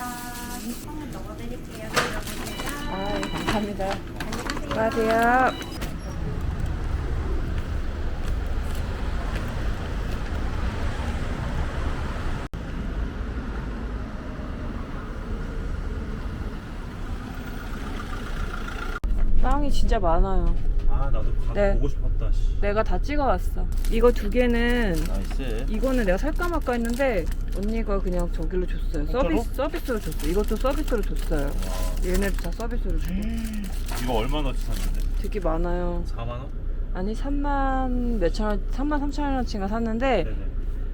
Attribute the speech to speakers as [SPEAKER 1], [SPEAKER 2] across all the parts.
[SPEAKER 1] 빵을 넣어드릴게요.
[SPEAKER 2] 아, 감사합니다.
[SPEAKER 1] 안녕하세요.
[SPEAKER 2] 빵이 진짜 많아요.
[SPEAKER 3] 아 나도 가
[SPEAKER 2] 네.
[SPEAKER 3] 보고 싶었다. 씨.
[SPEAKER 2] 내가 다 찍어왔어. 이거 두 개는
[SPEAKER 3] 나이스.
[SPEAKER 2] 이거는 내가 살까 말까 했는데 언니가 그냥 저길로 줬어요.
[SPEAKER 3] 공짜로?
[SPEAKER 2] 서비스 서비스로 줬어. 이것도 서비스로 줬어요.
[SPEAKER 3] 와,
[SPEAKER 2] 얘네도 다 서비스로 주고.
[SPEAKER 3] 이거 얼마나치 샀는데?
[SPEAKER 2] 되게 많아요.
[SPEAKER 3] 4만 원?
[SPEAKER 2] 아니 3만 몇천 원, 3만 3천 원어치가 샀는데
[SPEAKER 3] 네네.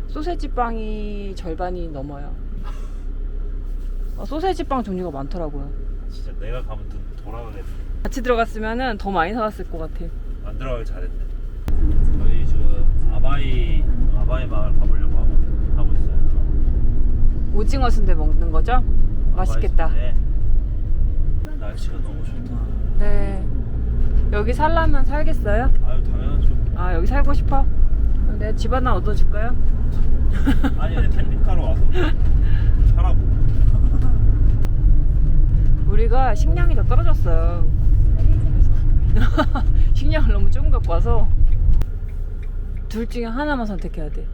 [SPEAKER 2] 소세지 빵이 절반이 넘어요. 어, 소세지 빵 종류가 많더라고요.
[SPEAKER 3] 진짜 내가 가면 돈 돌아가겠네.
[SPEAKER 2] 같이 들어갔으면 더 많이 사왔을 것 같아.
[SPEAKER 3] 안 들어가길 잘했네. 저희 지금 아바이 아바이 마을 가보려고 하고, 하고 있어요.
[SPEAKER 2] 오징어 순대 먹는 거죠? 맛있겠다.
[SPEAKER 3] 아바이 순대. 날씨가 너무 좋다.
[SPEAKER 2] 네. 여기 살라면 살겠어요?
[SPEAKER 3] 아유 당연하죠.
[SPEAKER 2] 아 여기 살고 싶어? 그럼 내가 집 하나 얻어줄까요?
[SPEAKER 3] 아니 내 캠핑카로 와서 살아보.
[SPEAKER 2] 우리가 식량이 더 떨어졌어요. 그래서 식량을 너무 조금 갖고 와서 둘 중에 하나만 선택해야 돼.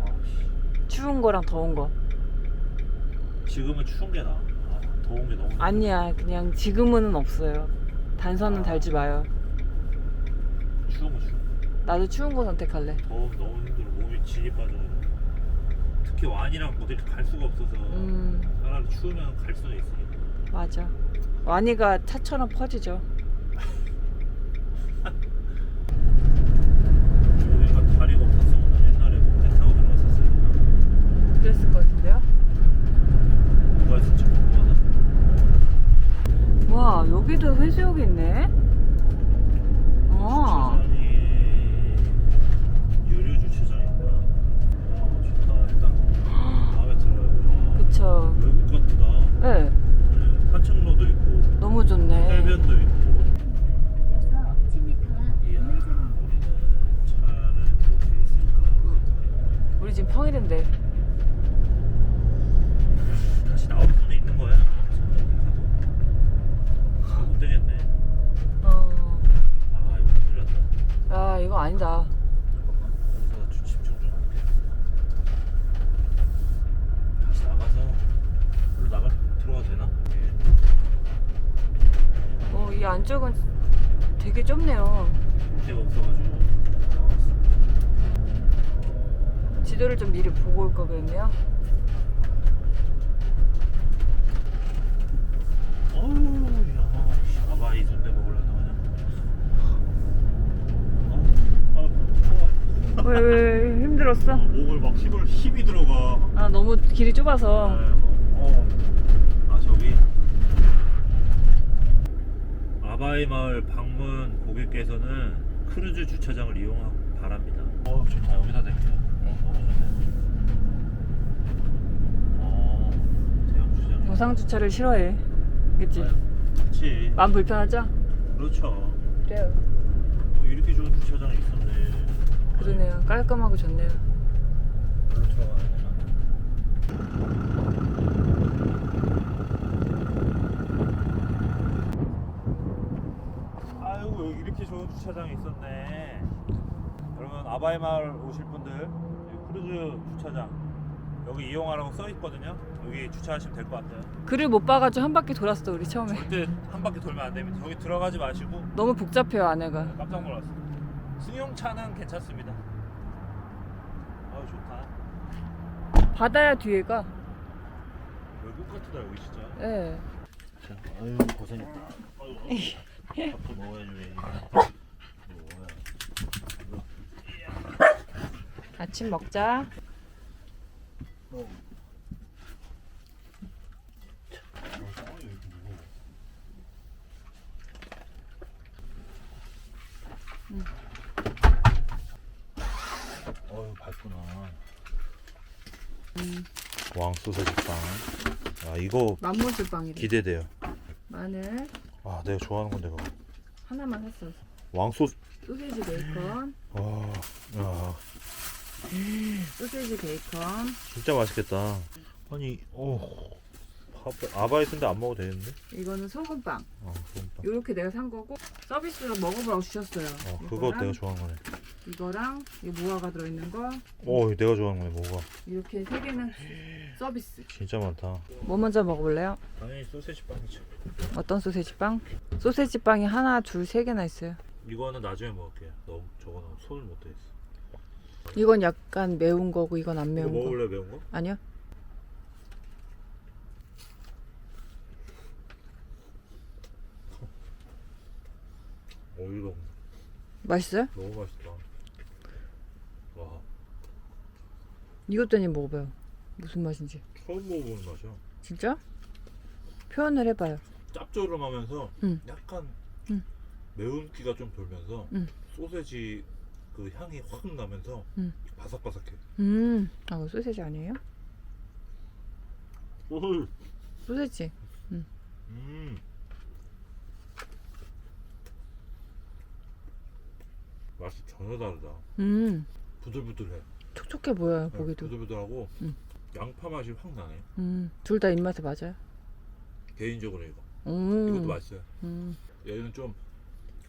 [SPEAKER 3] 아, 씨.
[SPEAKER 2] 추운 거랑 더운 거.
[SPEAKER 3] 지금은 추운 게 나. 아, 더운 게 너무.
[SPEAKER 2] 아니야, 그냥 지금은 없어요. 단선은 달지 마요.
[SPEAKER 3] 추운 거 추워.
[SPEAKER 2] 나도 추운 거 선택할래.
[SPEAKER 3] 더움 너무 힘들어. 몸이 진이 빠져. 특히 완이랑 어딜 갈 수가 없어서
[SPEAKER 2] 음,
[SPEAKER 3] 차라리 추우면 갈 수는 있으니까.
[SPEAKER 2] 맞아. 와니가 차처럼 퍼지죠.
[SPEAKER 3] 여기가 다리가 없었으면 옛날에 배 타고 들어갔었어요.
[SPEAKER 2] 그랬을 것 같은데요?
[SPEAKER 3] 뭐가 진짜 궁금하다.
[SPEAKER 2] 와, 여기도 해수욕이 있네. 어,
[SPEAKER 3] 주차장이 유료 주차장이구나. 와 좋다. 일단 마음에 들어요. 와,
[SPEAKER 2] 그쵸.
[SPEAKER 3] 외국 같다.
[SPEAKER 2] 네,
[SPEAKER 3] 네, 산책로도 있고
[SPEAKER 2] 너무 좋네.
[SPEAKER 3] 해변도 있고.
[SPEAKER 1] 이어서 10m와
[SPEAKER 3] 이야,
[SPEAKER 1] 우회전
[SPEAKER 3] 우리는 차를 탈수 있을까?
[SPEAKER 2] 우리 지금 평일인데.
[SPEAKER 3] 다시 나올 수는 있는 거야. 가도. 못 되겠네.
[SPEAKER 2] 어,
[SPEAKER 3] 아 이거 틀렸다.
[SPEAKER 2] 아, 이거 아니다.
[SPEAKER 3] 잠깐만 여기서 좀 집중 좀 할게. 다시 나가서 일로 나가 들어가도 되나?
[SPEAKER 2] 어, 이 안쪽은 되게 좁네요.
[SPEAKER 3] 데가 없어가지고 나왔어.
[SPEAKER 2] 지도를 좀 미리 보고 올 걸 그랬네요.
[SPEAKER 3] 어우 야 씨, 아바이 순대 먹으려다 그냥. 어, 어,
[SPEAKER 2] 왜, 왜, 왜
[SPEAKER 3] 어,
[SPEAKER 2] 힘들었어?
[SPEAKER 3] 목을 막 힘을 힘이 들어가.
[SPEAKER 2] 아, 너무 길이 좁아서.
[SPEAKER 3] 어. 아 저기 아바이 마을 방문 고객께서는 크루즈 주차장을 이용하고 바랍니다. 어 좋다 여기다 댈게요.
[SPEAKER 2] 네.
[SPEAKER 3] 너무 좋네. 어 대형 주차장.
[SPEAKER 2] 무상 주차를 싫어해. 그치?
[SPEAKER 3] 그렇지.
[SPEAKER 2] 마음 불편하죠?
[SPEAKER 3] 그렇죠.
[SPEAKER 2] 그래요.
[SPEAKER 3] 어, 이렇게 좋은 주차장이 있었네.
[SPEAKER 2] 그러네요. 깔끔하고 좋네요.
[SPEAKER 3] 여기 이렇게 좋은 주차장이 있었네. 여러분 아바이 마을 오실 분들 크루즈 주차장 여기 이용하라고 써 있거든요. 여기 주차하시면 될 것 같아요.
[SPEAKER 2] 글을 못 봐가지고 한 바퀴 돌았어 우리 처음에.
[SPEAKER 3] 절대 한 바퀴 돌면 안 됩니다. 여기 들어가지 마시고
[SPEAKER 2] 너무 복잡해요 안에가.
[SPEAKER 3] 깜짝 놀랐어요. 승용차는 괜찮습니다. 아우 좋다.
[SPEAKER 2] 바다야 뒤에가.
[SPEAKER 3] 외국 같다 여기 진짜.
[SPEAKER 2] 예.
[SPEAKER 3] 자, 아유 고생했다. 밥도 먹어야지 왜. 뭐야.
[SPEAKER 2] 아침 먹자.
[SPEAKER 3] 어. 자, 어. 어유 밝구나. 왕 소세지 빵. 아 이거
[SPEAKER 2] 맘모스 빵이래.
[SPEAKER 3] 기대돼요.
[SPEAKER 2] 마늘
[SPEAKER 3] 아 내가 좋아하는 건데 그거.
[SPEAKER 2] 하나만 샀어.
[SPEAKER 3] 왕 소.
[SPEAKER 2] 소세지 베이컨.
[SPEAKER 3] 와, 야,
[SPEAKER 2] 소세지 베이컨.
[SPEAKER 3] 진짜 맛있겠다. 아니 오 아바이 쓴데 안 먹어도 되는데?
[SPEAKER 2] 이거는 소금빵.
[SPEAKER 3] 어 그럼
[SPEAKER 2] 요렇게 내가 산 거고 서비스로 먹어보라고 주셨어요.
[SPEAKER 3] 어 그거
[SPEAKER 2] 이거랑
[SPEAKER 3] 내가 좋아하는 거네
[SPEAKER 2] 이거랑 이 무화과 들어있는 거
[SPEAKER 3] 어 내가 좋아하는 거네 뭐가
[SPEAKER 2] 이렇게 세 개는 서비스.
[SPEAKER 3] 진짜 많다
[SPEAKER 2] 뭐 먼저 먹어볼래요?
[SPEAKER 3] 당연히 소세지 빵이죠
[SPEAKER 2] 어떤 소세지 빵? 소세지 빵이 하나, 둘, 세 개나 있어요.
[SPEAKER 3] 이거는 나중에 먹을게요 너무 저거는 손을 못 대겠어
[SPEAKER 2] 이건 약간 매운 거고 이건 안
[SPEAKER 3] 이거
[SPEAKER 2] 매운 거.
[SPEAKER 3] 먹을래 매운 거?
[SPEAKER 2] 아니요.
[SPEAKER 3] 어이가 없네
[SPEAKER 2] 맛있어요?
[SPEAKER 3] 너무 맛있다 와
[SPEAKER 2] 이것도 아니 먹어봐요. 무슨 맛인지.
[SPEAKER 3] 처음 먹어보는 맛이야
[SPEAKER 2] 진짜? 표현을 해봐요.
[SPEAKER 3] 짭조름하면서
[SPEAKER 2] 응.
[SPEAKER 3] 약간
[SPEAKER 2] 응.
[SPEAKER 3] 매운기가 좀 돌면서
[SPEAKER 2] 응.
[SPEAKER 3] 소세지 그 향이 확 나면서
[SPEAKER 2] 응.
[SPEAKER 3] 바삭바삭해
[SPEAKER 2] 음, 아, 이거 소세지 아니에요?
[SPEAKER 3] 오.
[SPEAKER 2] 소세지.
[SPEAKER 3] 음. 맛이 전혀 다르다.
[SPEAKER 2] 음,
[SPEAKER 3] 부들부들해.
[SPEAKER 2] 촉촉해 보여요,
[SPEAKER 3] 네,
[SPEAKER 2] 보기도.
[SPEAKER 3] 부들부들하고
[SPEAKER 2] 음.
[SPEAKER 3] 양파 맛이 확 나네.
[SPEAKER 2] 음, 둘 다 입맛에 맞아요.
[SPEAKER 3] 개인적으로 이거.
[SPEAKER 2] 음,
[SPEAKER 3] 이것도 맛있어요.
[SPEAKER 2] 음,
[SPEAKER 3] 얘는 좀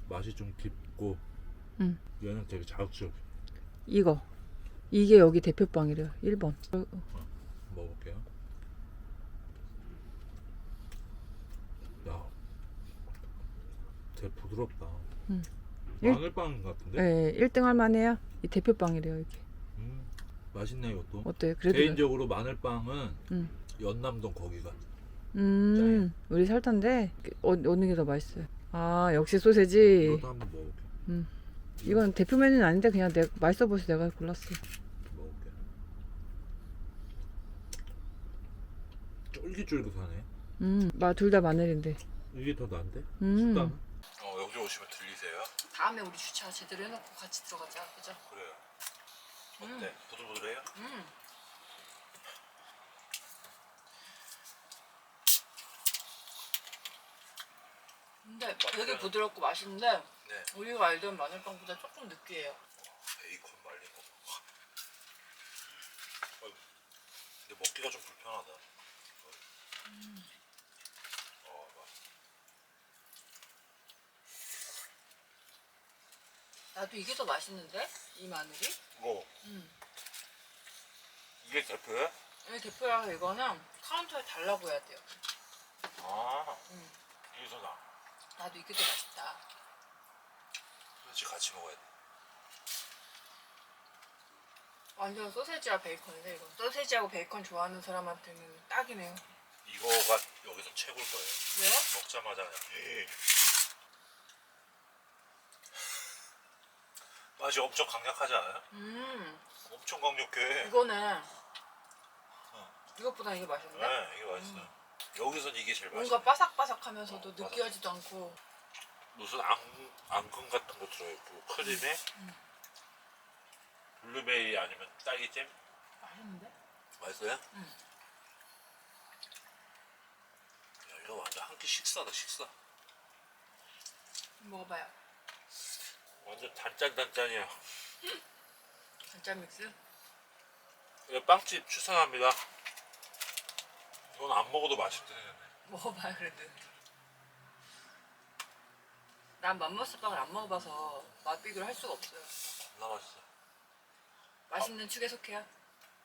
[SPEAKER 3] 맛이 좀 깊고
[SPEAKER 2] 음.
[SPEAKER 3] 얘는 되게 자극적.
[SPEAKER 2] 이거. 이게 여기 대표빵이래요. 1번.
[SPEAKER 3] 먹어볼게요. 야, 되게 부드럽다.
[SPEAKER 2] 음. 일-
[SPEAKER 3] 마늘빵 같은데?
[SPEAKER 2] 네, 1등 할 만해요. 이 대표빵이래요, 이게.
[SPEAKER 3] 음, 맛있네 이것도.
[SPEAKER 2] 어때요? 그래도.
[SPEAKER 3] 개인적으로 마늘빵은
[SPEAKER 2] 음.
[SPEAKER 3] 연남동 거기가
[SPEAKER 2] 음, 우리 살던데, 어, 어느 게 더 맛있어요? 아, 역시 소세지.
[SPEAKER 3] 이것도 한번 먹어볼게.
[SPEAKER 2] 이건 대표 메뉴는 아닌데, 그냥 내가 맛있어 보여서 내가 골랐어.
[SPEAKER 3] 먹어볼게. 쫄깃쫄깃하네.
[SPEAKER 2] 음, 둘 다 마늘인데.
[SPEAKER 3] 이게 더 나은데?
[SPEAKER 2] 음.
[SPEAKER 3] 식감은? 어 여기 오시면 들리세요.
[SPEAKER 2] 다음에 우리 주차 제대로 해놓고 같이 들어가자, 그죠?
[SPEAKER 3] 그래요.
[SPEAKER 2] 음.
[SPEAKER 3] 어때? 부들부들해요?
[SPEAKER 2] 음. 근데 되게 부드럽고 맛있는데
[SPEAKER 3] 네.
[SPEAKER 2] 우리가 알던 마늘빵보다 조금 느끼해요.
[SPEAKER 3] 베이컨 말린 거. 근데 먹기가 좀 불편하다. 어, 막.
[SPEAKER 2] 나도 이게 더 맛있는데 이 마늘이?
[SPEAKER 3] 뭐
[SPEAKER 2] 음.
[SPEAKER 3] 이게 대표야?
[SPEAKER 2] 이 대표라서 이거는 카운터에 달라고 해야 돼요.
[SPEAKER 3] 아,
[SPEAKER 2] 음.
[SPEAKER 3] 나.
[SPEAKER 2] 나도 이게 더 맛있다.
[SPEAKER 3] 소세지 같이 먹어야 돼.
[SPEAKER 2] 완전 소세지와 베이컨인데 이거 소세지하고 베이컨 좋아하는 사람한테는 딱이네요.
[SPEAKER 3] 이거가 여기서 최고일 거예요.
[SPEAKER 2] 왜요?
[SPEAKER 3] 먹자마자 그냥 예. 맛이 엄청 강력하지 않아요?
[SPEAKER 2] 음.
[SPEAKER 3] 엄청 강력해.
[SPEAKER 2] 이거는 이것보다 이게 맛있네.
[SPEAKER 3] 네, 이게 맛있어요. 여기선 이게 제일 맛있어.
[SPEAKER 2] 뭔가 바삭바삭하면서도
[SPEAKER 3] 어,
[SPEAKER 2] 느끼하지도 않고
[SPEAKER 3] 무슨 앙, 앙금 같은 거 들어있고 크림에
[SPEAKER 2] 음.
[SPEAKER 3] 블루베리 아니면 딸기잼
[SPEAKER 2] 맛있는데?
[SPEAKER 3] 맛있어요?
[SPEAKER 2] 음.
[SPEAKER 3] 야 이거 완전 한 끼 식사다 식사.
[SPEAKER 2] 먹어봐요.
[SPEAKER 3] 완전 단짠단짠이야.
[SPEAKER 2] 단짠 믹스.
[SPEAKER 3] 이거 빵집 추천합니다. 이건 안 먹어도 맛있대.
[SPEAKER 2] 먹어봐요 그래도. 난 맘모스 빵을 안 먹어봐서 맛 비교를 할 수가 없어요.
[SPEAKER 3] 겁나 맛있어.
[SPEAKER 2] 맛있는 축에 속해요.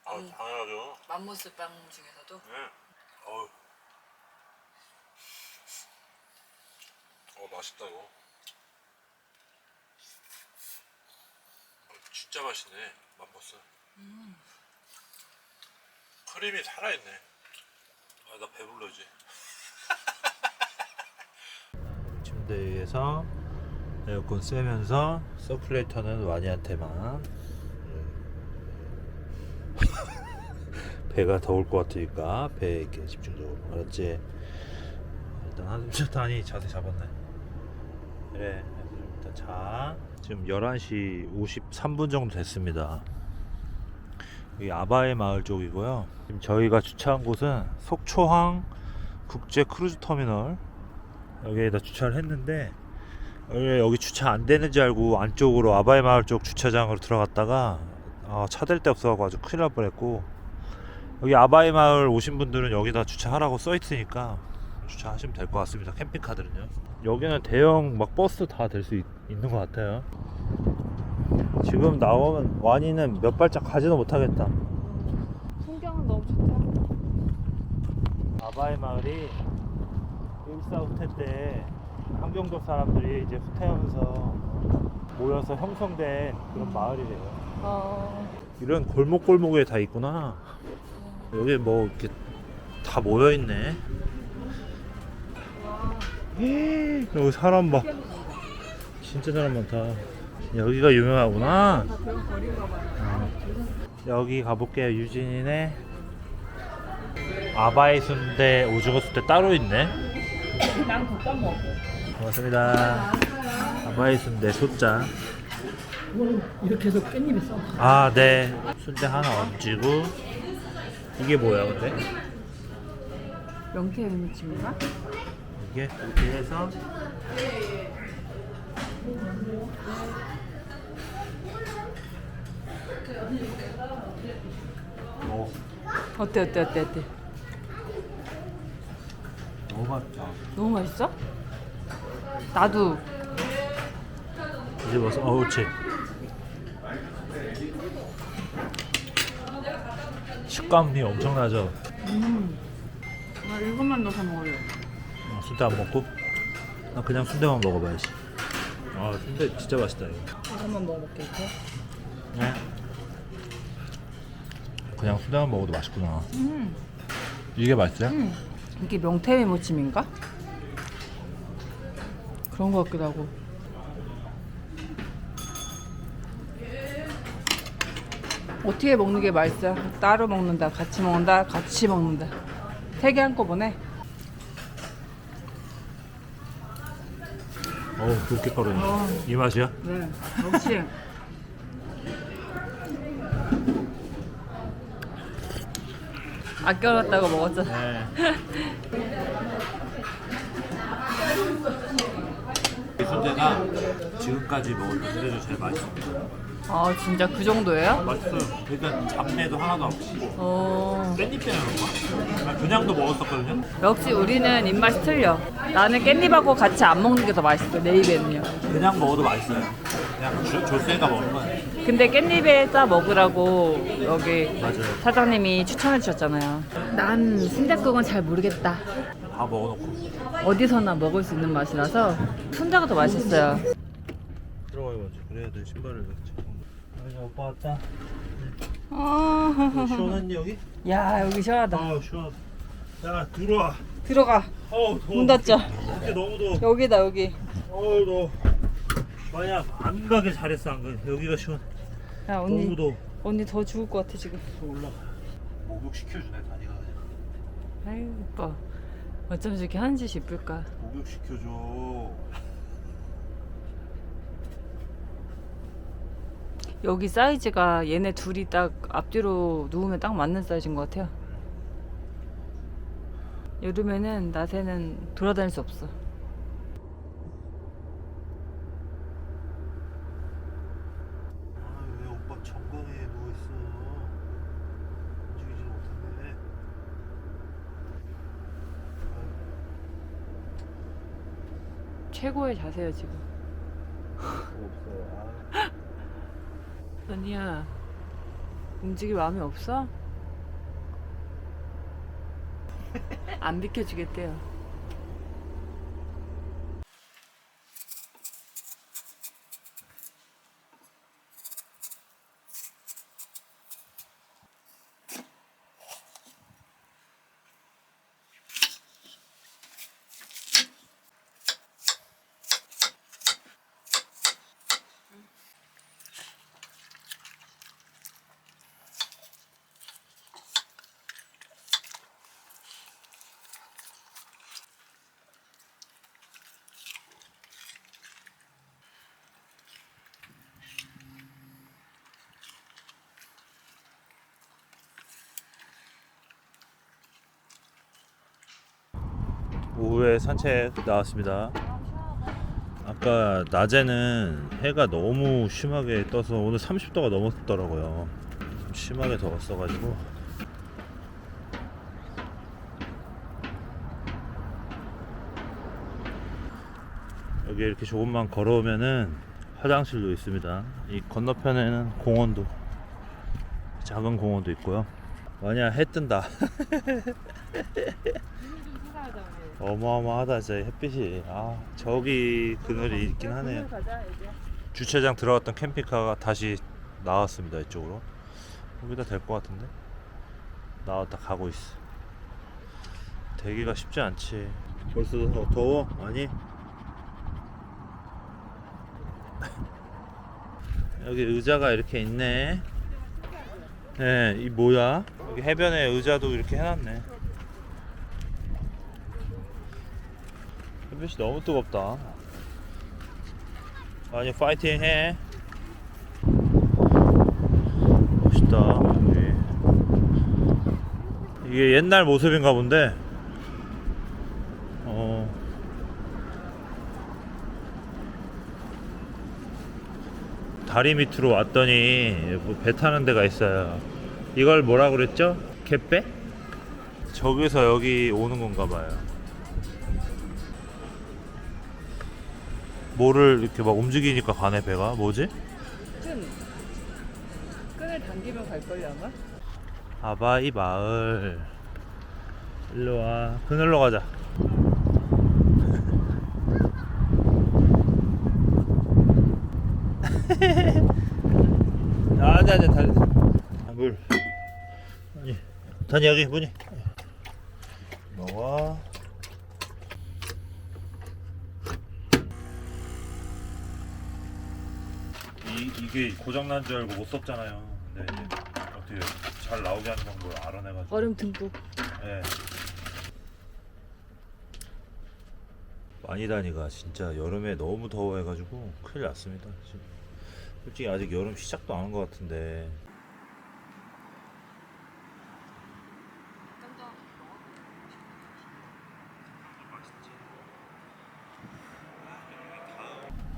[SPEAKER 3] 아
[SPEAKER 2] 음.
[SPEAKER 3] 당연하죠.
[SPEAKER 2] 맘모스 빵 중에서도.
[SPEAKER 3] 네. 어우. 어 맛있다 이거. 어, 진짜 맛있네 맘버스.
[SPEAKER 2] 음.
[SPEAKER 3] 크림이 살아있네. 아 나 배불러 이제. 침대 위에서 에어컨 쐬면서 서큘레이터는 와니한테만. 배가 더울 것 같으니까 배에 이렇게 집중적으로 알았지? 일단 한숨 쉬었다니 자세 잡았네 그래 일단 자 지금 11시 53분 정도 됐습니다 여기 아바의 마을 쪽이고요 지금 저희가 주차한 곳은 속초항 국제 크루즈 터미널 여기에다 주차를 했는데 여기 주차 안 되는지 알고 안쪽으로 아바의 마을 쪽 주차장으로 들어갔다가 아, 차댈 데 없어가지고 아주 큰일 날 뻔했고 여기 아바이 마을 오신 분들은 여기다 주차하라고 써 있으니까 주차하시면 될 것 같습니다. 캠핑카들은요. 여기는 대형 막 버스 다 될 수 있는 것 같아요. 지금 나오면 와니는 몇 발짝 가지도 못하겠다.
[SPEAKER 2] 풍경은 너무 좋다.
[SPEAKER 3] 아바이 마을이 1사 후퇴 때 함경도 사람들이 이제 후퇴하면서 모여서 형성된 그런 마을이래요.
[SPEAKER 2] 어,
[SPEAKER 3] 이런 골목골목에 다 있구나. 여기 뭐 이렇게 다 모여 있네. 여기 사람 봐. 진짜 사람 많다. 여기가 유명하구나. 어. 여기 가볼게요. 유진이네. 아바이 순대, 오징어 순대 따로 있네.
[SPEAKER 2] 난 국밥 먹어.
[SPEAKER 3] 고맙습니다. 아바이 순대 소짜.
[SPEAKER 2] 이렇게 해서 깻잎이 써.
[SPEAKER 3] 아, 네. 순대 하나 얹히고. 이게 뭐야, 근데?
[SPEAKER 2] 명태 무침인가?
[SPEAKER 3] 이게 이렇게 해서 오,
[SPEAKER 2] 어때 어때 어때 어때?
[SPEAKER 3] 너무 맛있다.
[SPEAKER 2] 너무 맛있어? 나도
[SPEAKER 3] 이제 먹어. 어, 그렇지. 식감이 엄청나죠.
[SPEAKER 2] 나 이것만 넣어서 먹을래.
[SPEAKER 3] 어, 순대 안 먹고? 나 그냥 순대만 먹어봐야지. 아, 순대 진짜 맛있다 이거.
[SPEAKER 2] 이것만 먹어볼게 이렇게.
[SPEAKER 3] 네. 그냥 순대만 먹어도 맛있구나.
[SPEAKER 2] 음,
[SPEAKER 3] 이게 맛있어요?
[SPEAKER 2] 음. 이게 명태 무침인가? 그런 거 같기도 하고. 어떻게 먹는 게 맛있어? 따로 먹는다, 같이 먹는다, 같이 먹는다. 세 개 한꺼번에.
[SPEAKER 3] 어우, 그렇게 가루네.
[SPEAKER 2] 어.
[SPEAKER 3] 이 맛이야?
[SPEAKER 2] 네, 역시. 아껴놨다고 먹었잖아.
[SPEAKER 3] 네. 이 순대가 지금까지 먹은 순대 중 제일 맛있습니다.
[SPEAKER 2] 아 진짜 그 정도예요?
[SPEAKER 3] 맛있어요. 일단 잡내도 하나도 없이.
[SPEAKER 2] 어
[SPEAKER 3] 깻잎 때문에 그런가? 그냥도 먹었었거든요.
[SPEAKER 2] 역시 우리는 입맛이 틀려. 나는 깻잎하고 같이 안 먹는 게 더 맛있어 내 입에는요.
[SPEAKER 3] 그냥 먹어도 맛있어요. 그냥 조- 조세가 먹는 건
[SPEAKER 2] 근데 깻잎에 싸 먹으라고 여기
[SPEAKER 3] 맞아요.
[SPEAKER 2] 사장님이 추천해 주셨잖아요. 난 순댓국은 잘 모르겠다.
[SPEAKER 3] 다 먹어놓고
[SPEAKER 2] 어디서나 먹을 수 있는 맛이라서 순대가 더 맛있어요.
[SPEAKER 3] 들어가요 먼저. 그래야 돼 신발을 넣지. 아, 오빠 왔다.
[SPEAKER 2] 아,
[SPEAKER 3] 시원한니 여기?
[SPEAKER 2] 야 여기 시원하다.
[SPEAKER 3] 아 시원. 야 들어와.
[SPEAKER 2] 들어가.
[SPEAKER 3] 어우 더워.
[SPEAKER 2] 문 닫자.
[SPEAKER 3] 밖에 너무 더워.
[SPEAKER 2] 여기다 여기.
[SPEAKER 3] 어우 더워. 만약 안 가길 잘했어 안 가길. 여기가 시원.
[SPEAKER 2] 야
[SPEAKER 3] 너무
[SPEAKER 2] 언니
[SPEAKER 3] 더워.
[SPEAKER 2] 언니 더 죽을 것 같아 지금.
[SPEAKER 3] 또 올라가. 목욕 시켜주네 다니가 그냥.
[SPEAKER 2] 아유 오빠 어쩜 저렇게 하는 짓이 이쁠까.
[SPEAKER 3] 목욕 시켜줘.
[SPEAKER 2] 여기 사이즈가 얘네 둘이 딱 앞뒤로 누우면 딱 맞는 사이즈인 것 같아요. 여름에는 낮에는 돌아다닐 수 없어.
[SPEAKER 3] 아왜 오빠 전방에 누워 있어? 움직이지 못하네.
[SPEAKER 2] 최고의 자세야 지금.
[SPEAKER 3] 없어요. 아.
[SPEAKER 2] 언니야 움직일 마음이 없어? 안 비켜주겠대요.
[SPEAKER 3] 오후에 산책 나왔습니다. 아까 낮에는 해가 너무 심하게 떠서 오늘 30도가 넘었더라고요. 좀 심하게 더웠어가지고. 여기 이렇게 조금만 걸어오면은 화장실도 있습니다. 이 건너편에는 공원도 작은 공원도 있고요. 만약 해 뜬다. 어마어마하다 진짜 햇빛이. 아 저기 그늘이 있긴 하네요.
[SPEAKER 2] 가자 이제.
[SPEAKER 3] 주차장 들어갔던 캠핑카가 다시 나왔습니다 이쪽으로. 여기다 될 것 같은데. 나왔다 가고 있어. 대기가 쉽지 않지. 벌써 더 더워? 아니? 여기 의자가 이렇게 있네. 네, 이 뭐야? 여기 해변에 의자도 이렇게 해놨네. 햇빛이 너무 뜨겁다. 아니 파이팅 해. 멋있다. 이게 옛날 모습인가 본데. 어. 다리 밑으로 왔더니 뭐 배 타는 데가 있어요. 이걸 뭐라 그랬죠? 갯배? 저기서 여기 오는 건가 봐요. 뭐를 이렇게 막 움직이니까 가네 배가 뭐지?
[SPEAKER 2] 끈. 끈을 당기면 갈걸요 아마?
[SPEAKER 3] 아바이 마을 일로 와 그늘로 가자 아니 다리 물 아니 다니 여기 문이 나와 이, 이게 고장난 줄 알고 못 썼잖아요 근데 이제 어떻게 잘 나오게 하는 방법을 알아내가지고
[SPEAKER 2] 얼음 듬뿍.
[SPEAKER 3] 예. 많이 다니가 진짜 여름에 너무 더워해가지고 큰일 났습니다. 지금. 솔직히 아직 여름 시작도 안 한 것 같은데.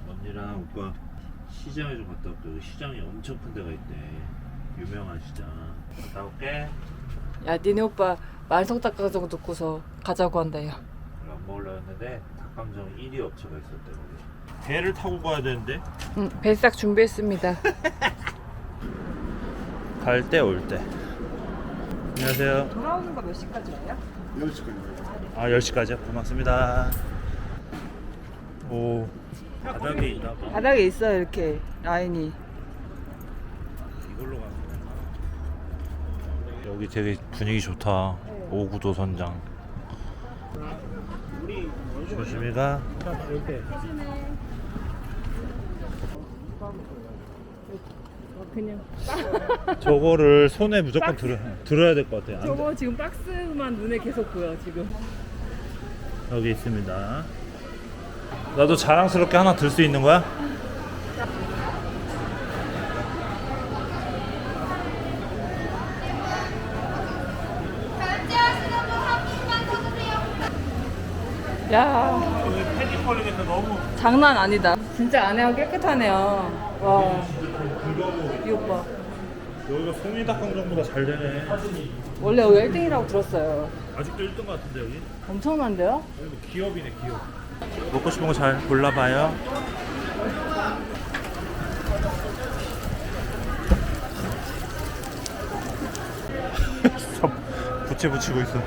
[SPEAKER 3] 언니랑 오빠 시장에 좀 갔다 올게. 여기 시장이 엄청 큰 데가 있대. 유명한 시장. 갔다 올게.
[SPEAKER 2] 야 니네 오빠 말석 닭가정 듣고서 가자고 한다 야.
[SPEAKER 3] 별로 안 먹으려고 했는데 닭강정 1위 업체가 있었대 거기 배를 타고 가야 되는데
[SPEAKER 2] 응 배싹 준비했습니다.
[SPEAKER 3] 갈 때 올 때 안녕하세요
[SPEAKER 2] 돌아오는 거 몇 시까지 와요?
[SPEAKER 3] 아 10시까지요? 고맙습니다 오 바닥에 있나 봐
[SPEAKER 2] 바닥에 있어 이렇게 라인이.
[SPEAKER 3] 이걸로 거야 여기 되게 분위기 좋다. 오구도 선장. 조심히 가.
[SPEAKER 2] 그냥.
[SPEAKER 3] 저거를 손에 무조건 들어, 들어야 될 것 같아요. 안 돼.
[SPEAKER 2] 저거 지금 박스만 눈에 계속 보여 지금.
[SPEAKER 3] 여기 있습니다. 나도 자랑스럽게 하나 들 수 있는 거야?
[SPEAKER 2] 야
[SPEAKER 3] 너무
[SPEAKER 2] 장난 아니다. 진짜 안에가 깨끗하네요. 와. 이 오빠.
[SPEAKER 3] 여기가 송이 닭강정보다 잘 되네.
[SPEAKER 2] 원래 여기 1등이라고 들었어요.
[SPEAKER 3] 아직도 1등 같은데 여기?
[SPEAKER 2] 엄청난데요?
[SPEAKER 3] 여기 뭐 기업이네 기업. 먹고 싶은 거 잘 골라봐요. 부채 붙이고 있어.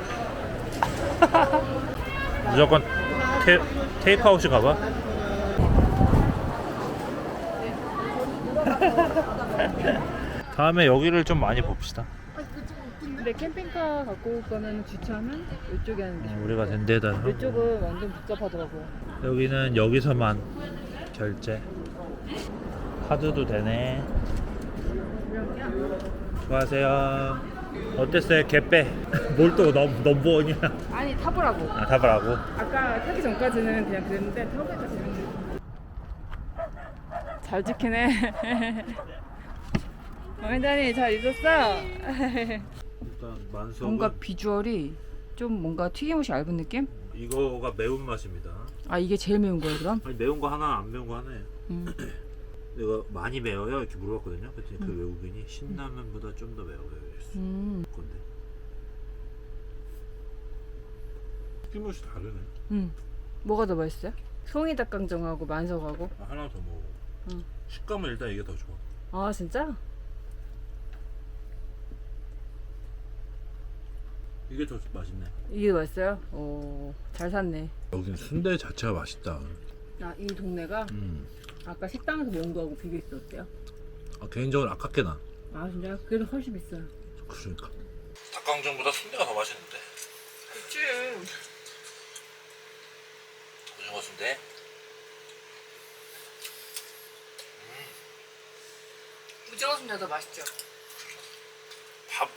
[SPEAKER 3] 무조건 테, 테이크아웃이 가봐. 다음에 여기를 좀 많이 봅시다.
[SPEAKER 2] 근데 캠핑카 갖고 올 거면 주차는 이쪽에 하는 게 좋아요.
[SPEAKER 3] 우리가 된 데다 하고.
[SPEAKER 2] 이쪽은 완전 복잡하더라고요.
[SPEAKER 3] 여기는 여기서만 결제. 카드도 되네. 수고하세요. 어땠어요? 개빼. 뭘 또 넘버원이야?
[SPEAKER 2] 아니 타보라고.
[SPEAKER 3] 아, 답을하고.
[SPEAKER 2] 아까 타기 전까지는 그냥 그랬는데 타보니까 재밌네. 잘 지키네. 어머니 잘 있었어?
[SPEAKER 3] 만석은
[SPEAKER 2] 뭔가 비주얼이 좀 뭔가 튀김옷이 얇은 느낌?
[SPEAKER 3] 이거가 매운 맛입니다.
[SPEAKER 2] 아 이게 제일 매운 거예요 그럼?
[SPEAKER 3] 아니 매운 거 하나 안 매운 거 하나예요.
[SPEAKER 2] 음.
[SPEAKER 3] 이거 많이 매워요? 이렇게 물어봤거든요. 그랬더니 그 외국인이 신라면보다 좀 더 매워요. 이랬어.
[SPEAKER 2] 음.
[SPEAKER 3] 건데. 튀김옷이 다르네.
[SPEAKER 2] 음. 뭐가 더 맛있어요? 송이 닭강정하고 만석하고.
[SPEAKER 3] 아, 하나 더 먹어.
[SPEAKER 2] 응.
[SPEAKER 3] 식감은 일단 이게 더 좋아.
[SPEAKER 2] 아 진짜?
[SPEAKER 3] 이게 더 맛있네.
[SPEAKER 2] 이게 맛있어요? 오, 잘 샀네.
[SPEAKER 3] 여긴 순대 자체가 맛있다.
[SPEAKER 2] 아, 이 동네가
[SPEAKER 3] 음.
[SPEAKER 2] 아까 식당에서 먹은 거하고 어때요?
[SPEAKER 3] 아, 개인적으로 아깝게 나.
[SPEAKER 2] 아, 진짜요? 그래도 훨씬 비싸요.
[SPEAKER 3] 그러니까. 닭강정보다 순대가 더 맛있는데.
[SPEAKER 2] 그치.
[SPEAKER 3] 오징어 순대.
[SPEAKER 2] 오징어 순대 더 맛있죠?
[SPEAKER 3] 밥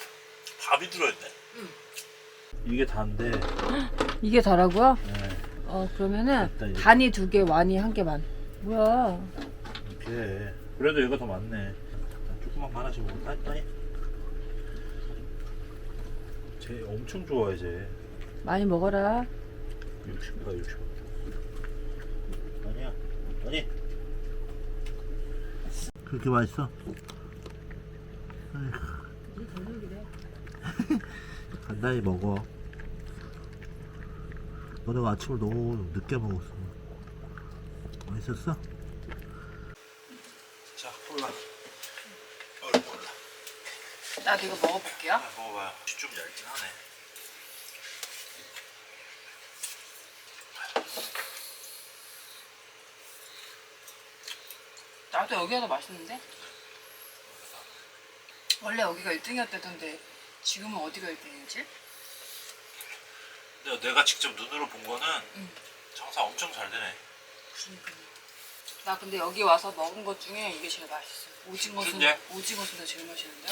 [SPEAKER 3] 밥이 들어있네.
[SPEAKER 2] 응.
[SPEAKER 3] 이게 단데.
[SPEAKER 2] 이게 다라고요?
[SPEAKER 3] 네.
[SPEAKER 2] 어, 그러면은
[SPEAKER 3] 이제-
[SPEAKER 2] 단이 두 개, 완이 한 개만. 뭐야?
[SPEAKER 3] 이렇게. 그래도 얘가 더 많네. 조그만 거 하나씩 먹어. 아니 아니. 쟤 엄청 좋아해 쟤.
[SPEAKER 2] 많이 먹어라.
[SPEAKER 3] 60파 60. 아니야. 아니. 그렇게 맛있어? 간단히 먹어. 너네가 아침을 너무 늦게 먹었어. 맛있었어? 자, 콜라. 어, 콜라.
[SPEAKER 2] 나도 이거 먹어볼게요.
[SPEAKER 3] 아, 먹어봐요. 좀 얇긴 하네.
[SPEAKER 2] 나도 여기가 더 맛있는데? 원래 여기가 1등이었다던데 지금은 어디가 1등이지?
[SPEAKER 3] 근데 내가 직접 눈으로 본 거는
[SPEAKER 2] 응.
[SPEAKER 3] 장사 엄청 잘 되네.
[SPEAKER 2] 그러니까요. 나 근데 여기 와서 먹은 것 중에 이게 제일 맛있어. 오징어 순
[SPEAKER 3] 순대?
[SPEAKER 2] 오징어 순대 제일 맛있는데?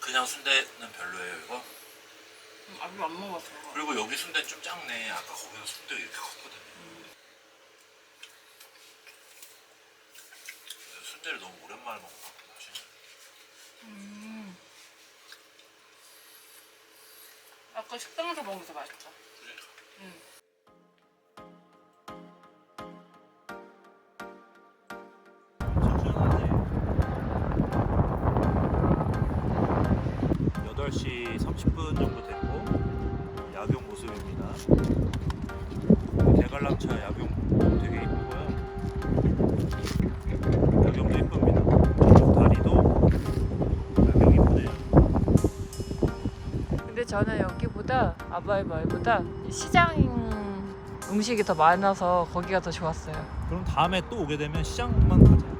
[SPEAKER 3] 그냥 순대는 별로예요, 이거.
[SPEAKER 2] 응, 아직 안 먹었어.
[SPEAKER 3] 그리고 여기 순대는 좀 작네. 아까 거기서 순대가 이렇게 컸거든. 순대를 너무 오랜만에 같아, 사실.
[SPEAKER 2] 음. 아까 식당에서 먹은 게 더 맛있다.
[SPEAKER 3] 그러니까.
[SPEAKER 2] 응.
[SPEAKER 3] 여덟 시 30분 정도 됐고 야경 모습입니다. 대관람차 야경 되게 이쁘고요. 야경도 이쁩니다.
[SPEAKER 2] 저는 여기보다 아바이바이보다 시장 음식이 더 많아서 거기가 더 좋았어요.
[SPEAKER 3] 그럼 다음에 또 오게 되면 시장만 가자.